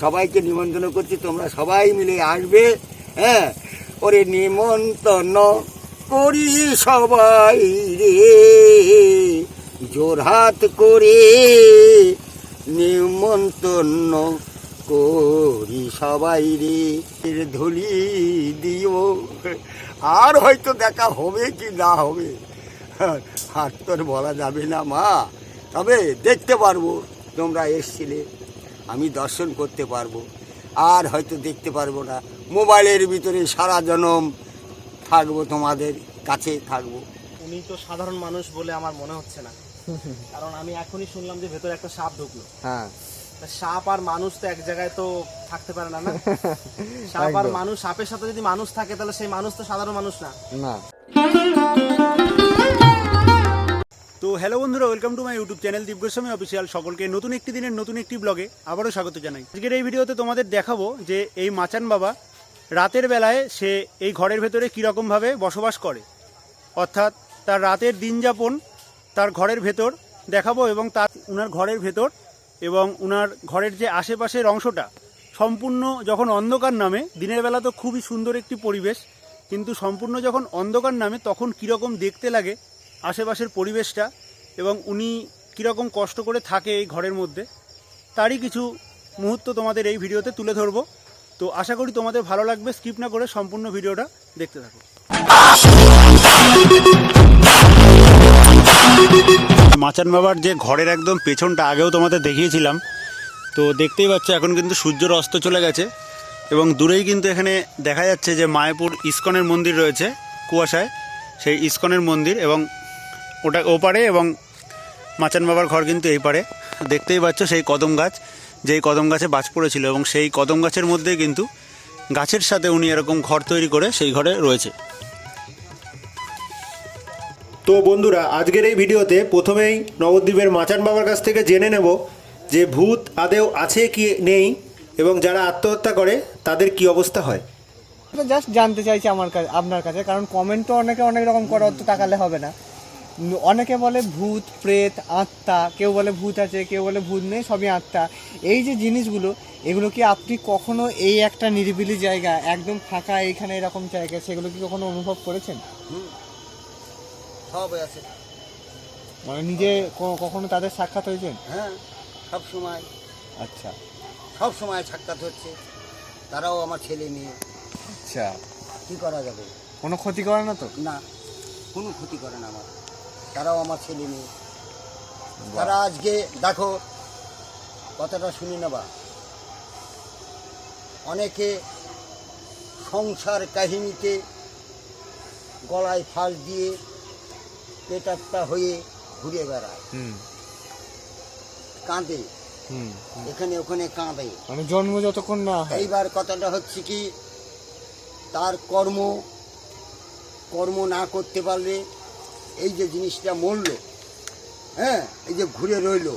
সবাইকে নিমন্ত্রণ করছি, তোমরা সবাই মিলে আসবে হ্যাঁ? ওরে নিমন্ত্রণ করি সবাই রে। জোরহাত করে নিমন্ত্রণ করি সবাই রে। ধুলি দিও। আর হয়তো দেখা হবে কি না হবে। আর তোর বলা যাবে না মা। তবে দেখতে পারব, তোমরা এসছিলে। আমি দর্শন করতে পারব। আর হয়তো দেখতে পারব না। মোবাইলের ভিতরে সারা জনম থাকব তোমাদের কাছে থাকব। উনি তো সাধারণ মানুষ বলে আমার মনে হচ্ছে না। কারণ আমি এখনই শুনলাম যে ভেতরে একটা সাপ ঢুকলো। হ্যাঁ। সাপ আর মানুষ তো এক জায়গায় তো থাকতে পারে না না? সাপ আর মানুষ সাপের সাথে যদি মানুষ থাকে তাহলে সেই মানুষ তো সাধারণ মানুষ না। না। তো হ্যালো বন্ধুরা welcome to my YouTube channel Deep Goswami official সকলকে নতুন একটি দিনের নতুন একটি ব্লগে আবারও স্বাগত জানাই। আজকের এই ভিডিওতে তোমাদের দেখাবো যে এই মাচান বাবা রাতের বেলায় সে এই ঘরের ভেতরে কীরকমভাবে বসবাস করে। অর্থাৎ তার রাতের দিনযাপন তার ঘরের ভেতর দেখাবো এবং তার, উনার ঘরের ভেতর এবং উনার ঘরের যে আশেপাশের অংশটা সম্পূর্ণ যখন অন্ধকার নামে, দিনের বেলা তো খুবই সুন্দর একটি পরিবেশ, কিন্তু সম্পূর্ণ যখন অন্ধকার নামে তখন কীরকম দেখতে লাগে আশেপাশের পরিবেশটা এবং উনি কীরকম কষ্ট করে থাকে এই ঘরের মধ্যে, তারই কিছু মুহূর্ত তোমাদের এই ভিডিওতে তুলে ধরবো। তো আশা করি তোমাদের ভালো লাগবে, স্কিপ না করে সম্পূর্ণ ভিডিওটা দেখতে থাকো। মাচান বাবার যে ঘরের একদম পেছনটা, আগেও তোমাদের দেখিয়েছিলাম। তো দেখতেই পাচ্ছ, এখন কিন্তু সূর্যর অস্ত চলে গেছে এবং দূরেই কিন্তু এখানে দেখা যাচ্ছে যে মায়াপুর ইস্কনের মন্দির রয়েছে, কুয়াশায়। সেই ইস্কনের মন্দির এবং ওটা ওপারে এবং মাচান বাবার ঘর কিন্তু এই পারে দেখতেই পাচ্ছ সেই কদম গাছ যেই কদম গাছে বাজ পড়েছিল এবং সেই কদম গাছের মধ্যে কিন্তু গাছের সাথে উনি এরকম ঘর তৈরি করে সেই ঘরে রয়েছে। তো বন্ধুরা আজকের এই ভিডিওতে প্রথমেই নবদ্বীপের মাচান বাবার কাছ থেকে জেনে নেব যে ভূত আদেও আছে কি নেই এবং যারা আত্মহত্যা করে তাদের কি অবস্থা হয়। জাস্ট জানতে চাইছি আমার কাছে আপনার কাছে কারণ কমেন্ট তো অনেকে অনেক রকম করে অত তাকালে হবে না। অনেকে বলে ভূত প্রেত আত্মা কেউ বলে ভূত আছে কেউ বলে ভূত নেই সবই আত্মা। এই যে জিনিসগুলো এগুলো কি আপনি কখনো এই একটা নিরিবিলি জায়গা একদম ফাঁকা এইখানে এরকম জায়গা সেগুলো কি কখনো অনুভব করেছেন? সব আছে। মানে নিজে কখনো তাদের সাক্ষাৎ হয়েছেন? হ্যাঁ সব সময়। আচ্ছা। সব সময় সাক্ষাৎ হচ্ছে। তারাও আমার ছেলে মেয়ে। আচ্ছা। কি করা যাবে? কোনো ক্ষতি করে না তো? না কোনো ক্ষতি করে না আমার। তারাও আমার ছেলে মেয়ে। তারা আজকে দেখো কথাটা শুনি নেবা। অনেকে সংসার কাহিনীতে গলায় ফাঁস দিয়ে পেটাত্তা হয়ে ঘুরে বেড়ায়। কাঁদে। এখানে ওখানে কাঁদে। মানে জন্ম যতক্ষণ না এইবার কথাটা হচ্ছে কি তার কর্ম কর্ম না করতে পারলে এই যে জিনিসটা মরলো হ্যাঁ এই যে ঘুরে রইল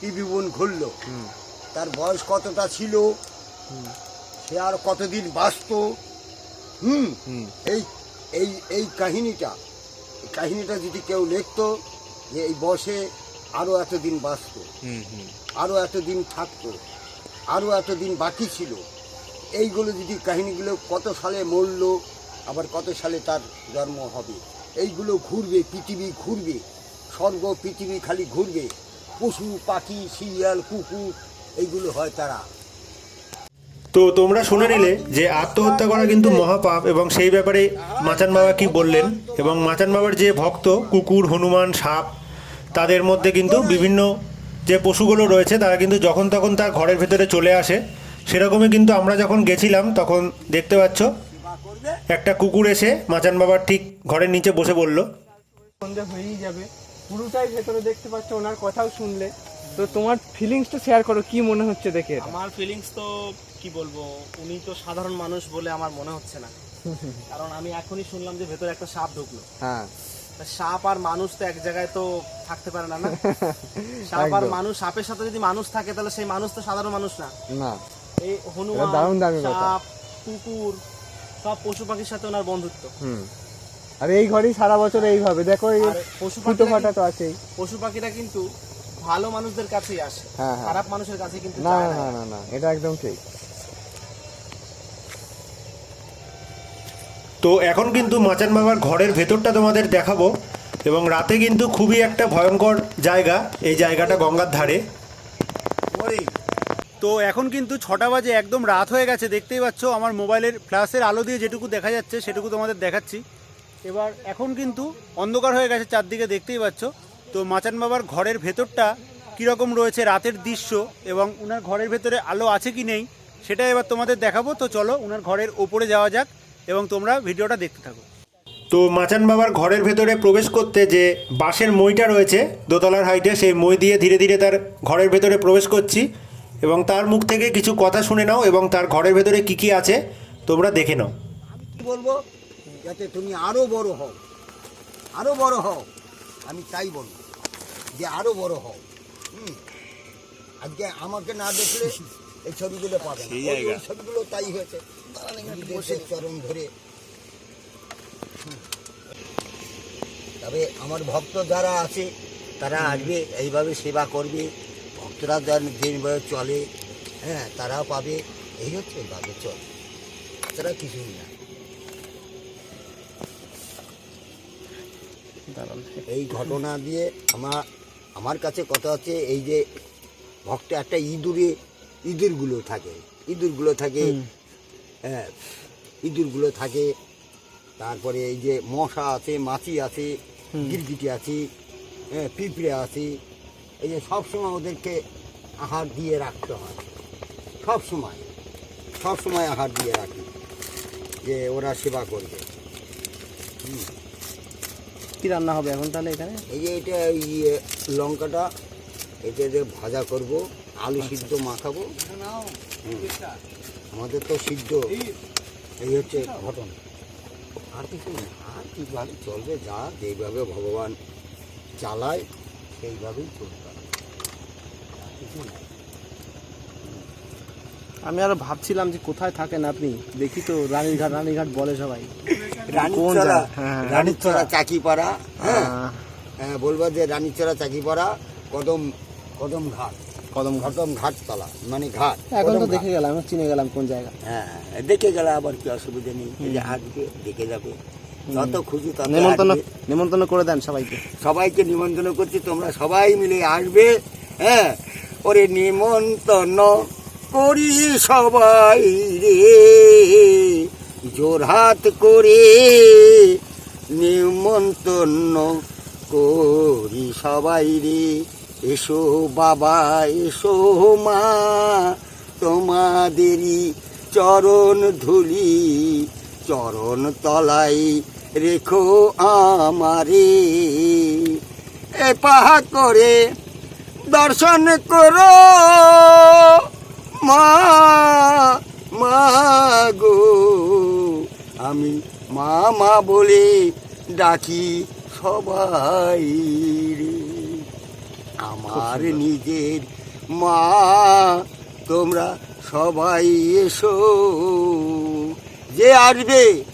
টিভিবন ঘুরলো হুম। তার বয়স কতটা ছিল? সে আর কতদিন বাঁচত? হুম এই এই এই কাহিনীটা এই কাহিনীটা যদি কেউ লিখতো যে এই বসে আরও এতদিন বাঁচত হুম হুম। আরও এতদিন থাকতো আরও এতদিন বাকি ছিল এইগুলো যদি কাহিনীগুলো কত সালে মরল আবার কত সালে তার জন্ম হবে? এইগুলো ঘুরবে, পৃথিবী ঘুরবে। স্বর্গ, পৃথিবী খালি ঘুরবে। পশু, পাখি, শিয়াল, কুকুর, এইগুলো হয় তারা। তো তোমরা শুনে নিলে যে আত্মহত্যা করা কিন্তু মহাপাপ এবং সেই ব্যাপারে মাচান বাবা কি বললেন এবং মাচান বাবার যে ভক্ত, কুকুর, হনুমান, সাপ, তাদের মধ্যে কিন্তু বিভিন্ন যে পশুগুলো রয়েছে, তারা কিন্তু যখন তখন তার ঘরের ভেতরে চলে আসে। সেরকমই কিন্তু আমরা যখন গেছিলাম, তখন দেখতে পাচ্ছ একটা কুকুর এসে মাচান বাবার ঠিক ঘরের নিচে বসে বলল সন্ধে হয়েই যাবে। পুরোটাই ভেতরে দেখতে পাচ্ছ ওনার কথাও শুনলে। তো তোমার ফিলিংসটা শেয়ার করো কি মনে হচ্ছে দেখে? আমার ফিলিংস তো কি বলব উনি তো সাধারণ মানুষ বলে আমার মনে হচ্ছে না। কারণ আমি এখনই শুনলাম যে ভেতরে একটা সাপ ঢুকলো। হ্যাঁ। সাপ আর মানুষ তো এক জায়গায় তো থাকতে পারে না না? সাপ আর মানুষ সাপের সাথে যদি মানুষ থাকে তাহলে সেই মানুষ তো সাধারণ মানুষ না। না। এই হনুমান। সাপ কুকুর সব পশু পাখির সাথে ওনার বন্ধুত্ব। হুম। আর এই ঘরেই সারা বছর এইভাবে। দেখো এই পশু ফাটা তো আছেই। পশু পাখিরা কিন্তু ভালো মানুষদের কাছেই আসে। হ্যাঁ, হ্যাঁ। খারাপ মানুষের কাছে কিন্তু না না না। না এটা একদম ঠিক। তো এখন কিন্তু মাচান বাবার ঘরের ভেতরটা তোমাদের দেখাবো। এবং রাতে কিন্তু খুবই একটা ভয়ঙ্কর জায়গা। এই জায়গাটা গঙ্গার ধারে। তো এখন কিন্তু ছটা বাজে, একদম রাত হয়ে গেছে, দেখতেই পাচ্ছ আমার মোবাইলের ফ্ল্যাশের আলো দিয়ে যেটুকু দেখা যাচ্ছে সেটুকু তোমাদের দেখাচ্ছি। এবার এখন কিন্তু অন্ধকার হয়ে গেছে চারদিকে, দেখতেই পাচ্ছ। তো মাচান বাবার ঘরের ভেতরটা কীরকম রয়েছে রাতের দৃশ্য এবং উনার ঘরের ভেতরে আলো আছে কি নেই, সেটা এবার তোমাদের দেখাবো। তো চলো, উনার ঘরের ওপরে যাওয়া যাক এবং তোমরা ভিডিওটা দেখতে থাকো। তো মাচান বাবার ঘরের ভেতরে প্রবেশ করতে যে বাঁশের মইটা রয়েছে দোতলার হাইটে, সেই মই দিয়ে ধীরে ধীরে তার ঘরের ভেতরে প্রবেশ করছি। এবং তার মুখ থেকে কিছু কথা শুনে নাও এবং তার ঘরের ভেতরে কি কি আছে তোমরা দেখে নাও। কি বলব? যাতে তুমি আরও বড় হও। আরও বড় হও। আমি তাই বলব যে আরও বড় হও। হুম? আজকে আমাকে না দেখলে এই ছবিগুলো পাবে ওই ছবিগুলো তাই হয়েছে। চরণ ধরে। হুম। তবে আমার ভক্ত যারা আছে তারা আসবে এইভাবে সেবা করবে। ভক্তরা যারা যেভাবে চলে হ্যাঁ তারাও পাবে। এই হচ্ছে এইভাবে চলে। তারা কিছুই না। এই ঘটনা দিয়ে আমার আমার কাছে কথা হচ্ছে এই যে ভক্ত একটা ইঁদুরে ইঁদুরগুলো থাকে ইঁদুরগুলো থাকে হ্যাঁ ইঁদুরগুলো থাকে। তারপরে এই যে মশা আছে মাছি আছে গিরগিটি আছে হ্যাঁ পিঁপড়ে আছে এই যে সবসময় ওদেরকে আহার দিয়ে রাখতে হয়। সব সময় সব সময় আহার দিয়ে রাখি যে ওরা সেবা করবে। কি রান্না হবে এখন তাহলে এখানে? এই যে এটা ইয়ে লঙ্কাটা এটা যে ভাজা করব আলু সিদ্ধ মাখাবো। হুম। আমাদের তো সিদ্ধ। এই হচ্ছে ঘটনা। আর কিছু না আর কীভাবে চলবে যা যেইভাবে ভগবান চালায় সেইভাবেই না আমি আরও ভাবছিলাম যে কোথায় থাকেন আপনি? দেখি তো রানীরঘাট রানীরঘাট বলে সবাই। রানীচড়া হ্যাঁ, রানীচড়া চাকিপাড়া হ্যাঁ? হ্যাঁ বলব যে রানীচড়া চাকিপাড়া কদম কদম ঘাট। কদম কদম ঘাট তলা মানে ঘাট এখন তো দেখে গেলাম চিনে গেলাম কোন জায়গা। হ্যাঁ দেখে গেলে আবার কি অসুবিধা নেই। যে আসবে দেখে যাবে। যত খুশি তত নেমন্তন্ন আসবে। নেমন্তন্ন করে দেন সবাইকে। সবাইকে নিমন্ত্রণ করছি তোমরা সবাই মিলে আসবে হ্যাঁ? ওরে নিমন্ত্রণ করি সবাই রে। জোরহাত করে নিমন্ত্রণ করি সবাই রে। এসো বাবা, এসো মা, তোমাদেরই চরণ ধুলি, চরণ তলাই রেখো আমারে। এ করে দর্শন করো। মা মা গো। আমি মা মা বলে ডাকি সবাই রে। আমার নিজের মা তোমরা সবাই এসো। যে আসবে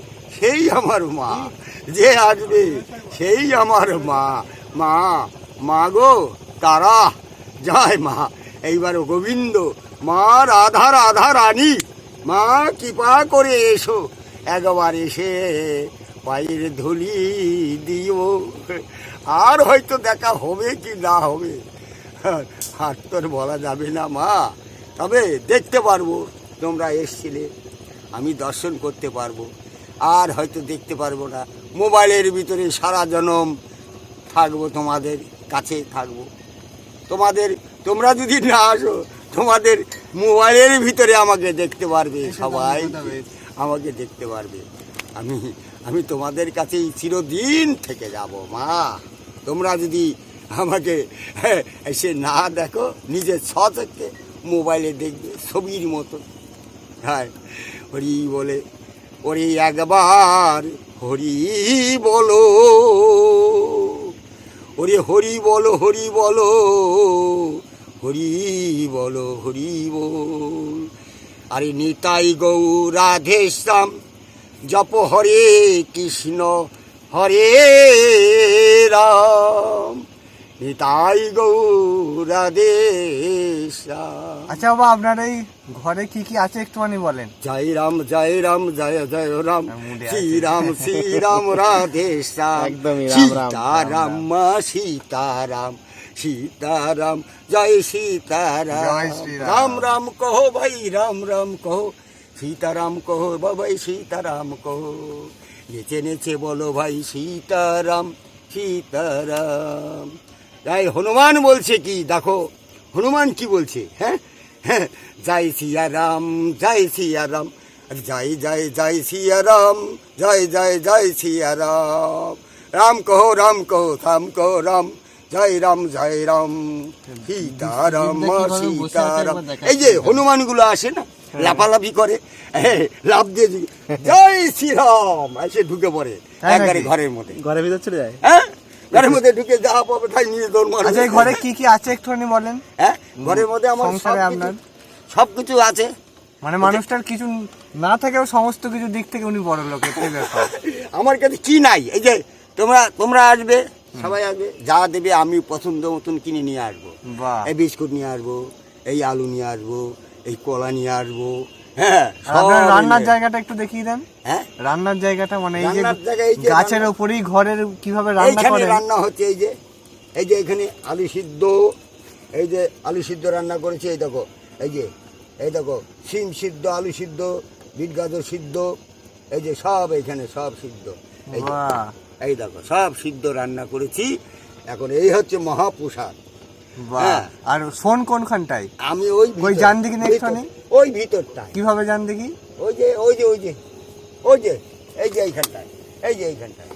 সেই আমার মা। যে আসবে সেই আমার মা। মা মা গো তারা। জয় মা। এইবার গোবিন্দ, মা রাধা রাধা রানী, মা কৃপা করে এসো। একবার এসে পায়ের ধুলি দিও। আর হয়তো দেখা হবে কি না হবে। আর তোর বলা যাবে না মা। তবে দেখতে পারব, তোমরা এসছিলে, আমি দর্শন করতে পারব। আর হয়তো দেখতে পারব না। মোবাইলের ভিতরে সারা জনম থাকব, তোমাদের কাছে থাকব। তোমাদের তোমরা যদি না আসো তোমাদের মোবাইলের ভিতরে আমাকে দেখতে পারবে সবাই। আমাকে দেখতে পারবে। আমি আমি তোমাদের কাছেই চিরদিন থেকে যাব মা। তোমরা যদি আমাকে হ্যাঁ, এসে না দেখো নিজের থেকে মোবাইলে দেখবে ছবির মতো। হ্যাঁ হরি বলে ওরে একবার হরি বলো। ওরে হরি বলো হরি বলো হরি বলো, হরি বল। আরে নিতাই গৌ রাধে শ্যাম জপ হরে কৃষ্ণ হরে রাম। নিতাই গৌরাদেশ আচ্ছা বাবা আপনার এই ঘরে কি কি আছে একটুখানি বলেন। জয় রাম জয় রাম জয় জয় রাম। শ্রীরাম শ্রীরাম রাধে শ্যাম। একদমই রাম, রাম, সীতারাম মা সীতারাম সীতারাম জয় সীতারাম রাম। রাম। কহো ভাই রাম রাম কহো। সীতারাম কহো বাবাই সীতারাম কহো। নেচে নেচে বলো ভাই সীতারাম সীতারাম তাই হনুমান বলছে কি দেখো হনুমান কি বলছে হ্যাঁ? হ্যাঁ জয় সিয়া রাম জয় সিয়া রাম আর জয় জয় জয় সিয়া রাম জয় জয় জয় সিয়া রাম। রাম কহো রাম কহো রাম কহো রাম জয় রাম জয় রাম সীতারাম সীতারাম। এই যে হনুমানগুলো আসে না লাফালাফি করে হ্যাঁ, দিয়ে দিয়ে, জয় শ্রীরাম এসে ঢুকে পড়ে একবারে ঘরের মধ্যে। ঘরের ভিতর চলে যায়? হ্যাঁ? ঘরের মধ্যে ঢুকে যা পাবে তাই নিয়ে দৌড় মারবে। আচ্ছা ঘরে কি কি আছে একটুখানি বলেন? হ্যাঁ ঘরের মধ্যে আমার সংসারে আপনার? সব কিছু আছে। মানে মানুষটার কিছু না থাকেও সমস্ত কিছু দিক থেকে উনি বড় লোক আমার কাছে কি নাই? এই যে তোমরা তোমরা আসবে সবাই আসবে। যা দেবে আমি পছন্দ মতন কিনে নিয়ে আসব। বাহ। এই বিস্কুট নিয়ে আসব এই আলু নিয়ে আসব এই কলা নিয়ে আসব হ্যাঁ আপনার রান্নার জায়গাটা একটু দেখিয়ে দেন। হ্যাঁ? রান্নার জায়গাটা মানে এই যে গাছের ওপরেই ঘরের কীভাবে রান্না করেন? রান্না হচ্ছে এই যে। এই যে এখানে আলু সিদ্ধ এই যে আলু সিদ্ধ রান্না করেছে এই দেখো এই যে এই দেখো সিম সিদ্ধ আলু সিদ্ধ বিট গাজর সিদ্ধ এই যে সব এখানে সব সিদ্ধ। এই দেখো সব সিদ্ধ রান্না করেছি। এখন এই হচ্ছে মহাপ্রসাদ। আর ফোন কোনখানটায়? আমি ওই ওই দিকে next ভিতর- ওই ভিতরটায়। কীভাবে জান দেখি ওই যে ওই যে ওই যে ওই যে এই যে এইখানটায়। এই যে এইখানটায়।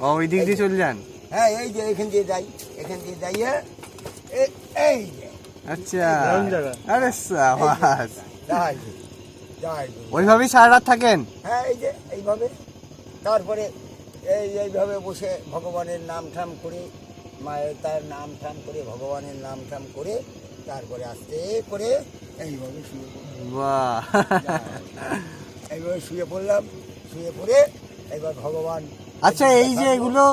ও ওই দিক দিয়ে চলে যান? হ্যাঁ এই যে এখান দিয়ে যাই। এখান দিয়ে যাইয়ে এই যে আচ্ছা। আরে সাবাস। যাই যাই ওইভাবেই সারা রাত থাকেন? হ্যাঁ এই যে এইভাবে। তারপরে এই এইভাবে বসে ভগবানের নাম ঠাম করে মায়ের তার নাম ঠাম করে ভগবানের নাম ঠাম করে তারপরে আস্তে করে এইভাবে শুয়ে এইভাবে শুয়ে পড়লাম শুয়ে পড়ে এবার ভগবান আচ্ছা এই যে এগুলো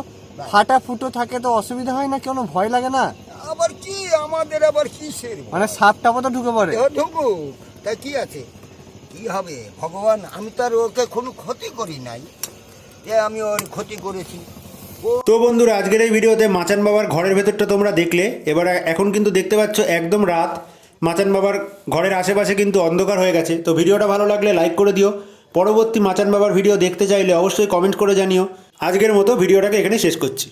ফাটা ফুটো থাকে তো অসুবিধা হয় না? কোনো ভয় লাগে না? আবার কি? আমাদের আবার কিসের? মানে সাপ টাপও তো ঢুকে পড়ে। ঢুকুক। তা কি আছে? কি হবে? ভগবান আমি তো আর ওকে কোনো ক্ষতি করি নাই। যে আমি ওর ক্ষতি করেছি। তো বন্ধুরা, আজকের এই ভিডিওতে মাচান বাবার ঘরের ভেতরটা তোমরা দেখলে। এবার এখন কিন্তু দেখতে পাচ্ছ একদম রাত। মাচান বাবার ঘরের আশেপাশে কিন্তু অন্ধকার হয়ে গেছে। তো ভিডিওটা ভালো লাগলে লাইক করে দিও। পরবর্তী মাচান বাবার ভিডিও দেখতে চাইলে অবশ্যই কমেন্ট করে জানিও। আজকের মতো ভিডিওটাকে এখানে শেষ করছি।